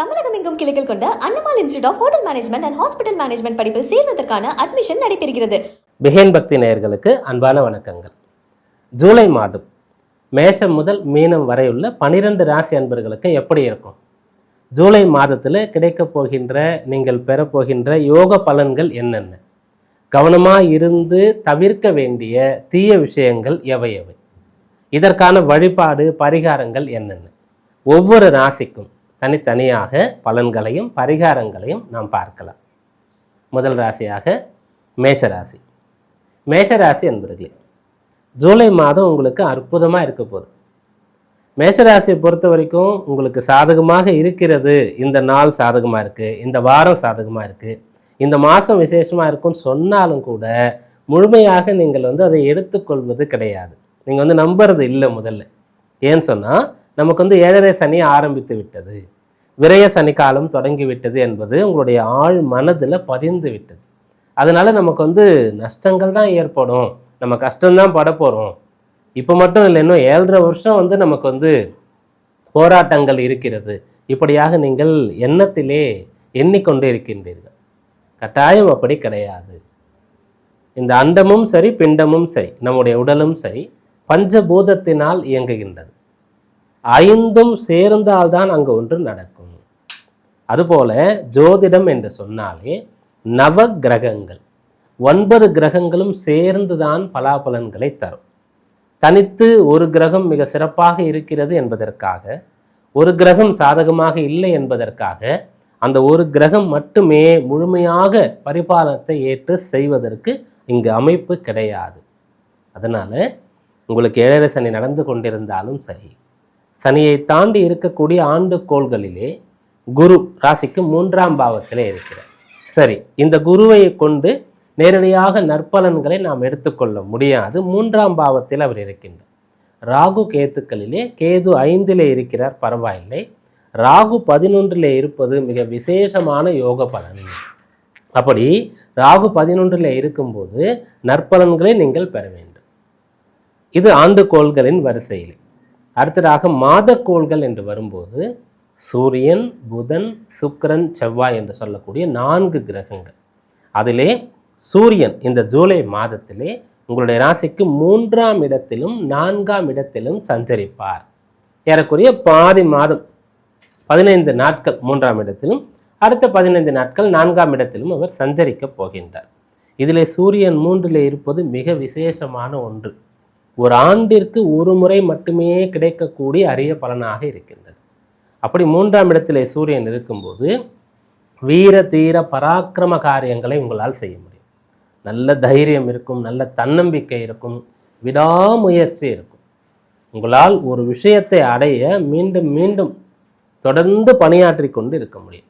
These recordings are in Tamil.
தமிழகம் எங்கும் கிளைகள் கொண்ட Annamalai institute of hotel management and hospital management படிப்பில் சேர்வதற்கான அட்மிஷன் நடைபெறுகிறது. பிகேன் பக்தி நேயர்களுக்கு அன்பான வணக்கங்கள். ஜூலை மாதம் மேஷம் முதல் மீனம் வரையுள்ள பனிரெண்டு ராசி அன்பர்களுக்கு எப்படி இருக்கும்? ஜூலை மாதத்தில் கிடைக்கப் போகின்ற நீங்கள் பெறப்போகின்ற யோக பலன்கள் என்னென்ன? கவனமாக இருந்து தவிர்க்க வேண்டிய தீய விஷயங்கள் எவை எவை? இதற்கான வழிபாடு பரிகாரங்கள் என்னென்ன? ஒவ்வொரு ராசிக்கும் தனித்தனியாக பலன்களையும் பரிகாரங்களையும் நாம் பார்க்கலாம். முதல் ராசியாக மேஷராசி. மேஷராசி என்பர்களே ஜூலை மாதம் உங்களுக்கு அற்புதமாக இருக்க போகுது. மேஷராசியை பொறுத்த வரைக்கும் உங்களுக்கு சாதகமாக இருக்கிறது. இந்த நாள் சாதகமாக இருக்குது இந்த வாரம் சாதகமாக இருக்குது இந்த மாதம் விசேஷமாக இருக்கும்னு சொன்னாலும் கூட முழுமையாக நீங்கள் வந்து அதை எடுத்துக்கொள்வது கிடையாது. நீங்கள் வந்து நம்புறது இல்லை முதல்ல. ஏன்னு சொன்னால் நமக்கு வந்து ஏழரை சனி ஆரம்பித்து விட்டது. விரய சனிக்காலம் தொடங்கிவிட்டது என்பது உங்களுடைய ஆழ் மனதில் பதிந்து விட்டது. அதனால் நமக்கு வந்து நஷ்டங்கள் தான் ஏற்படும். நம்ம கஷ்டம்தான் பட போகிறோம் இப்போ மட்டும் இல்லை இன்னும் ஏழரை வருஷம் வந்து நமக்கு வந்து போராட்டங்கள் இருக்கிறது. இப்படியாக நீங்கள் எண்ணத்திலே எண்ணிக்கொண்டு இருக்கின்றீர்கள். கட்டாயம் அப்படி கிடையாது. இந்த அண்டமும் சரி பிண்டமும் சரி நம்முடைய உடலும் சரி பஞ்சபூதத்தினால் இயங்குகின்றது. ஐந்தும் சேர்ந்தால்தான் அங்கு ஒன்று நடக்கும். அதுபோல ஜோதிடம் என்று சொன்னாலே நவ கிரகங்கள் ஒன்பது கிரகங்களும் சேர்ந்துதான் பலாபலன்களை தரும். தனித்து ஒரு கிரகம் மிக சிறப்பாக இருக்கிறது என்பதற்காக ஒரு கிரகம் சாதகமாக இல்லை என்பதற்காக அந்த ஒரு கிரகம் மட்டுமே முழுமையாக பரிபாலனத்தை ஏற்று செய்வதற்கு இங்கு அமைப்பு கிடையாது. அதனால் உங்களுக்கு ஏழரை சனி நடந்து கொண்டிருந்தாலும் சரி சனியை தாண்டி இருக்கக்கூடிய ஆண்டு கோள்களிலே குரு ராசிக்கு மூன்றாம் பாவத்திலே இருக்கிறார். சரி இந்த குருவை கொண்டு நேரடியாக நற்பலன்களை நாம் எடுத்துக்கொள்ள முடியாது. மூன்றாம் பாவத்தில் அவர் இருக்கின்றார். ராகு கேத்துக்களிலே கேது ஐந்திலே இருக்கிறார் பரவாயில்லை. ராகு பதினொன்றிலே இருப்பது மிக விசேஷமான யோக பலன். அப்படி ராகு பதினொன்றில் இருக்கும்போது நற்பலன்களை நீங்கள் பெற வேண்டும். இது ஆண்டு கோள்களின் வரிசையில். அடுத்ததாக மாத கோள்கள் என்று வரும்போது சூரியன் புதன் சுக்கரன் செவ்வாய் என்று சொல்லக்கூடிய நான்கு கிரகங்கள். அதிலே சூரியன் இந்த ஜூலை மாதத்திலே உங்களுடைய ராசிக்கு மூன்றாம் இடத்திலும் நான்காம் இடத்திலும் சஞ்சரிப்பார். ஏறக்குறைய பாதி மாதம் பதினைந்து நாட்கள் மூன்றாம் இடத்திலும் அடுத்த பதினைந்து நாட்கள் நான்காம் இடத்திலும் அவர் சஞ்சரிக்கப் போகின்றார். இதிலே சூரியன் மூன்றிலே இருப்பது மிக விசேஷமான ஒன்று. ஒரு ஆண்டிற்கு ஒரு முறை மட்டுமே கிடைக்கக்கூடிய அரிய பலனாக இருக்கின்றது. அப்படி மூன்றாம் இடத்திலே சூரியன் இருக்கும்போது வீர தீர பராக்கிரம காரியங்களை உங்களால் செய்ய முடியும். நல்ல தைரியம் இருக்கும் நல்ல தன்னம்பிக்கை இருக்கும் விடாமுயற்சி இருக்கும். உங்களால் ஒரு விஷயத்தை அடைய மீண்டும் மீண்டும் தொடர்ந்து பணியாற்றி கொண்டு இருக்க முடியும்.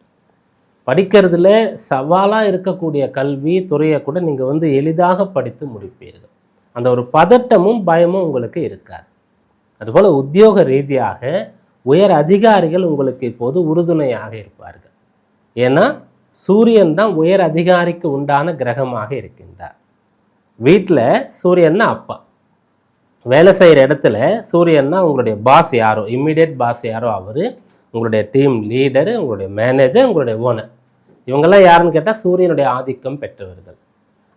படிக்கிறதுல சவாலாக இருக்கக்கூடிய கல்வி துறையை கூட நீங்கள் வந்து எளிதாக படித்து முடிப்பீர்கள். அந்த ஒரு பதட்டமும் பயமும் உங்களுக்கு இருக்காது. அதுபோல் உத்தியோக ரீதியாக உயர் அதிகாரிகள் உங்களுக்கு இப்போது உறுதுணையாக இருப்பார்கள். ஏன்னா சூரியன் தான் உயர் அதிகாரிக்கு உண்டான கிரகமாக இருக்கின்றார். வீட்டில் சூரியன்னா அப்பா. வேலை செய்கிற இடத்துல சூரியன்னா உங்களுடைய பாஸ் யாரோ இம்மிடியட் பாஸ் யாரோ அவர் உங்களுடைய டீம் லீடரு உங்களுடைய மேனேஜர் உங்களுடைய ஓனர் இவங்கெல்லாம் யாருன்னு கேட்டால் சூரியனுடைய ஆதிக்கம் பெற்றவர்கள்.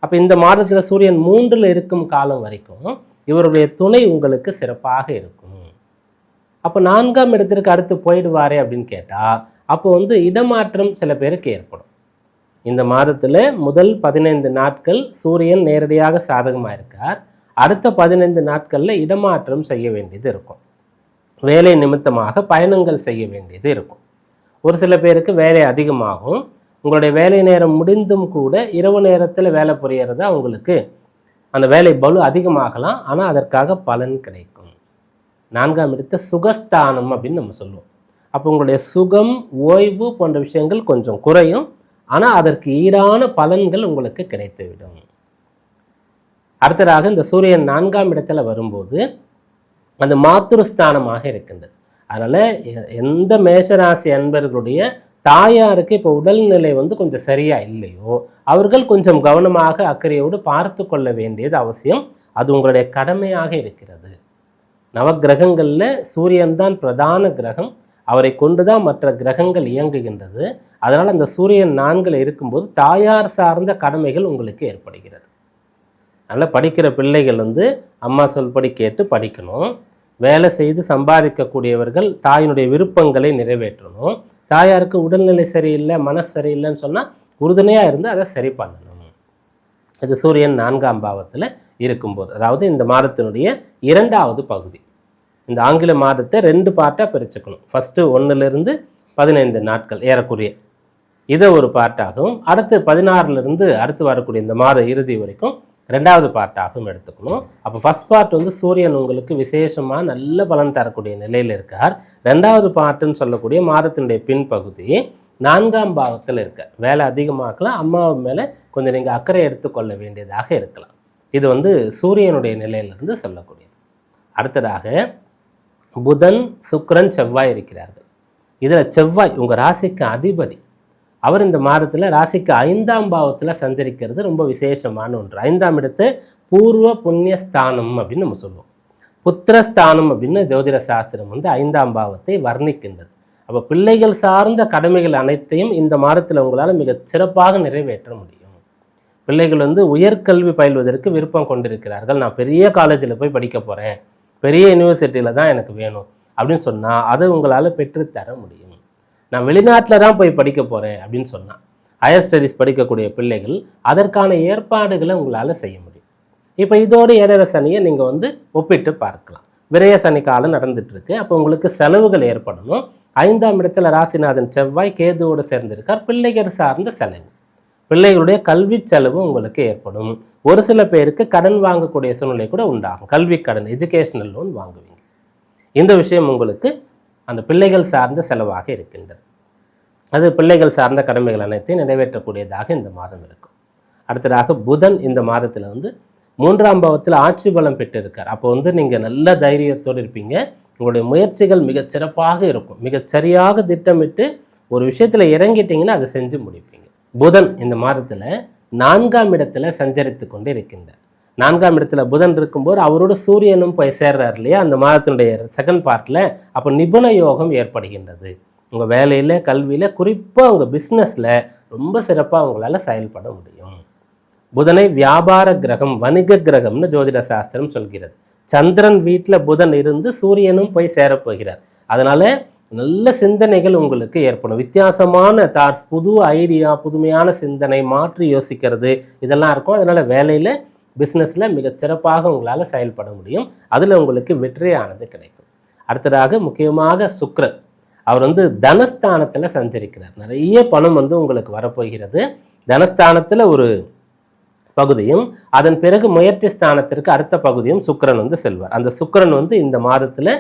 அப்போ இந்த மாதத்தில் சூரியன் மூன்றில் இருக்கும் காலம் வரைக்கும் இவருடைய துணை உங்களுக்கு சிறப்பாக இருக்கும். அப்போ நான்காம் இடத்திற்கு அடுத்து போயிடுவாரே அப்படின்னு கேட்டால் அப்போ வந்து இடமாற்றம் சில பேருக்கு ஏற்படும். இந்த மாதத்தில் முதல் பதினைந்து நாட்கள் சூரியன் நேரடியாக சாதகமாக இருக்கார் அடுத்த பதினைந்து நாட்களில் இடமாற்றம் செய்ய வேண்டியது இருக்கும். வேலை நிமித்தமாக பயணங்கள் செய்ய வேண்டியது இருக்கும். ஒரு சில பேருக்கு வேலை அதிகமாகும். உங்களுடைய வேலை நேரம் முடிந்தும் கூட இரவு நேரத்தில் வேலை புரியறது உங்களுக்கு அந்த வேலை பலு அதிகமாகலாம். ஆனால் அதற்காக பலன் கிடைக்கும். நான்காம் இடத்த சுகஸ்தானம் அப்படின்னு நம்ம சொல்லுவோம். அப்போ உங்களுடைய சுகம் ஓய்வு போன்ற விஷயங்கள் கொஞ்சம் குறையும். ஆனால் அதற்கு ஈடான பலன்கள் உங்களுக்கு கிடைத்துவிடும். அடுத்ததாக இந்த சூரியன் நான்காம் இடத்துல வரும்போது அது மாத்துருஸ்தானமாக இருக்கின்றது. அதனால் எந்த மேஷராசி அன்பர்களுடைய தாயாருக்கு இப்போ உடல்நிலை வந்து கொஞ்சம் சரியா இல்லையோ அவர்கள் கொஞ்சம் கவனமாக அக்கறையோடு பார்த்து கொள்ள வேண்டியது அவசியம். அது உங்களுடைய கடமையாக இருக்கிறது. நவக்கிரகங்களில் சூரியன் தான் பிரதான கிரகம். அவரை கொண்டுதான் மற்ற கிரகங்கள் இயங்குகின்றது. அதனால் அந்த சூரியன் நான்கில் இருக்கும்போது தாயார் சார்ந்த கடமைகள் உங்களுக்கு ஏற்படுகிறது. அதனால் படிக்கிற பிள்ளைகள் வந்து அம்மா சொல்படி கேட்டு படிக்கணும். வேலை செய்து சம்பாதிக்கக்கூடியவர்கள் தாயினுடைய விருப்பங்களை நிறைவேற்றணும். தாயாருக்கு உடல்நிலை சரியில்லை மனசு சரியில்லைன்னு சொன்னால் உறுதுணையாக இருந்து அதை சரி பண்ணணும். இது சூரியன் நான்காம் பாவத்தில் இருக்கும்போது அதாவது இந்த மாதத்தினுடைய இரண்டாவது பகுதி. இந்த ஆங்கில மாதத்தை ரெண்டு பார்ட்டாக பிரிச்சுக்கணும். ஃபஸ்ட்டு ஒன்றுலேருந்து பதினைந்து நாட்கள் ஏறக்குரிய இதை ஒரு பார்ட்டாகவும் அடுத்து பதினாறுலேருந்து அடுத்து வரக்கூடிய இந்த மாத இறுதி வரைக்கும் ரெண்டாவது பார்ட்டாகவும் எடுத்துக்கணும். அப்போ ஃபர்ஸ்ட் பார்ட் வந்து சூரியன் உங்களுக்கு விசேஷமாக நல்ல பலன் தரக்கூடிய நிலையில் இருக்கார். ரெண்டாவது பார்ட்டுன்னு சொல்லக்கூடிய மாதத்தினுடைய பின்பகுதி நான்காம் பாவத்தில் இருக்க. வேலை அதிகமாக்கலாம் அம்மாவு மேலே கொஞ்சம் நீங்கள் அக்கறை எடுத்துக்கொள்ள வேண்டியதாக இருக்கலாம். இது வந்து சூரியனுடைய நிலையிலிருந்து சொல்லக்கூடியது. அடுத்ததாக புதன் சுக்கரன் செவ்வாய் இருக்கிறார்கள். இதில் செவ்வாய் உங்கள் ராசிக்கு அதிபதி. அவர் இந்த மாதத்தில் ராசிக்கு ஐந்தாம் பாவத்தில் சஞ்சரிக்கிறது ரொம்ப விசேஷமான ஒன்று. ஐந்தாம் இடத்து பூர்வ புண்ணிய ஸ்தானம் அப்படின்னு நம்ம சொல்லுவோம். புத்திரஸ்தானம் அப்படின்னு ஜோதிட சாஸ்திரம் வந்து ஐந்தாம் பாவத்தை வர்ணிக்கின்றது. அப்போ பிள்ளைகள் சார்ந்த கடமைகள் அனைத்தையும் இந்த மாதத்தில் உங்களால் மிக சிறப்பாக நிறைவேற்ற முடியும். பிள்ளைகள் வந்து உயர்கல்வி பயில்வதற்கு விருப்பம் கொண்டிருக்கிறார்கள். நான் பெரிய காலேஜில் போய் படிக்க போகிறேன் பெரிய யூனிவர்சிட்டியில் தான் எனக்கு வேணும் அப்படின்னு சொன்னால் அதை உங்களால் பெற்றுத்தர முடியும். நான் வெளிநாட்டில் தான் போய் படிக்க போகிறேன் அப்படின்னு சொன்னால் ஹையர் ஸ்டடீஸ் படிக்கக்கூடிய பிள்ளைகள் அதற்கான ஏற்பாடுகளை உங்களால் செய்ய முடியும். இப்போ இதோட ஏழரை சனியை நீங்கள் வந்து ஒப்பிட்டு பார்க்கலாம். விரய சனி காலம் நடந்துட்டுருக்கு அப்போ உங்களுக்கு செலவுகள் ஏற்படணும். ஐந்தாம் இடத்துல ராசிநாதன் செவ்வாய் கேதுவோடு சேர்ந்திருக்கார். பிள்ளைகள் சார்ந்த செலவு. பிள்ளைகளுடைய கல்வி செலவு உங்களுக்கு ஏற்படும். ஒரு சில பேருக்கு கடன் வாங்கக்கூடிய சூழ்நிலை கூட உண்டாகும். கல்வி கடன் எஜுகேஷனல் லோன் வாங்குவீங்க. இந்த விஷயம் உங்களுக்கு அந்த பிள்ளைகள் சார்ந்த செலவாக இருக்கின்றது. அது பிள்ளைகள் சார்ந்த கடமைகள் அனைத்தையும் நிறைவேற்றக்கூடியதாக இந்த மாதம் இருக்கும். அடுத்ததாக புதன் இந்த மாதத்தில் வந்து மூன்றாம் பாவத்தில் ஆட்சி பலம் பெற்று இருக்கார் அப்போ வந்து நீங்கள் நல்ல தைரியத்தோடு இருப்பீங்க. உங்களுடைய முயற்சிகள் மிகச் சிறப்பாக இருக்கும். மிகச் சரியாக திட்டமிட்டு ஒரு விஷயத்தில் இறங்கிட்டீங்கன்னா அதை செஞ்சு முடிப்பீங்க. புதன் இந்த மாதத்தில் நான்காம் இடத்துல சஞ்சரித்து கொண்டு இருக்கின்றார் நான்காம் இடத்துல புதன் இருக்கும்போது அவரோட சூரியனும் போய் சேர்றார் இல்லையா? அந்த மாதத்தினுடைய செகண்ட் பார்ட்டில் அப்போ நிபுண யோகம் ஏற்படுகின்றது. உங்கள் வேலையில் கல்வியில் குறிப்பாக உங்கள் பிஸ்னஸில் ரொம்ப சிறப்பாக உங்களால் செயல்பட முடியும். புதனை வியாபார கிரகம் வணிக கிரகம்னு ஜோதிட சாஸ்திரம் சொல்கிறது. சந்திரன் வீட்டில் புதன் இருந்து சூரியனும் போய் சேரப்போகிறார். அதனால நல்ல சிந்தனைகள் உங்களுக்கு ஏற்படும். வித்தியாசமான தாட்ஸ் புது ஐடியா புதுமையான சிந்தனை மாற்றி யோசிக்கிறது இதெல்லாம் இருக்கும். அதனால் வேலையில் பிஸ்னஸில் மிகச் சிறப்பாக உங்களால் செயல்பட முடியும். அதில் உங்களுக்கு வெற்றியானது கிடைக்கும். அடுத்ததாக முக்கியமாக சுக்ரன். அவர் வந்து தனஸ்தானத்தில் சஞ்சரிக்கிறார். நிறைய பணம் வந்து உங்களுக்கு வரப்போகிறது. தனஸ்தானத்தில் ஒரு பகுதியும் அதன் பிறகு முயற்சி ஸ்தானத்திற்கு அடுத்த பகுதியும் சுக்கிரன் வந்து செல்வார். அந்த சுக்கரன் வந்து இந்த மாதத்தில்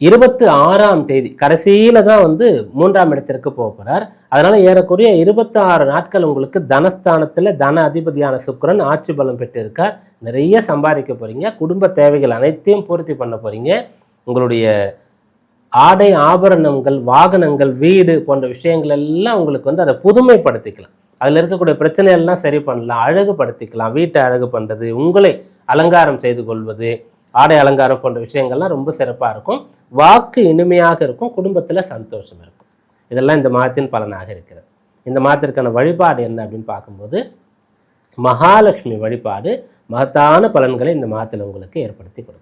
இருபத்தி ஆறாம் தேதி கடைசியில் தான் வந்து மூன்றாம் இடத்திற்கு போக அதனால் ஏறக்குறைய இருபத்தி ஆறு நாட்கள் உங்களுக்கு தனஸ்தானத்தில் தன அதிபதியான சுக்கிரன் ஆட்சி பலம் பெற்றிருக்கார் நிறைய சம்பாதிக்க போகிறீங்க குடும்ப தேவைகள் அனைத்தையும் பூர்த்தி பண்ண போகிறீங்க உங்களுடைய ஆடை ஆபரணங்கள் வாகனங்கள் வீடு போன்ற விஷயங்கள் எல்லாம் உங்களுக்கு வந்து அதை புதுமைப்படுத்திக்கலாம். அதில் இருக்கக்கூடிய பிரச்சனைகள்லாம் சரி பண்ணலாம். அழகுபடுத்திக்கலாம். வீட்டை அழகு பண்ணுறது உங்களை அலங்காரம் செய்து கொள்வது ஆடை அலங்காரம் போன்ற விஷயங்கள்லாம் ரொம்ப சிறப்பாக இருக்கும். வாக்கு இனிமையாக இருக்கும். குடும்பத்தில் சந்தோஷம் இருக்கும். இதெல்லாம் இந்த மாதத்தின் பலனாக இருக்கிறது. இந்த மாதத்திற்கான வழிபாடு என்ன அப்படின்னு பார்க்கும்போது மகாலட்சுமி வழிபாடு மகத்தான பலன்களை இந்த மாதத்தில் உங்களுக்கு ஏற்படுத்தி கொடுக்கும்.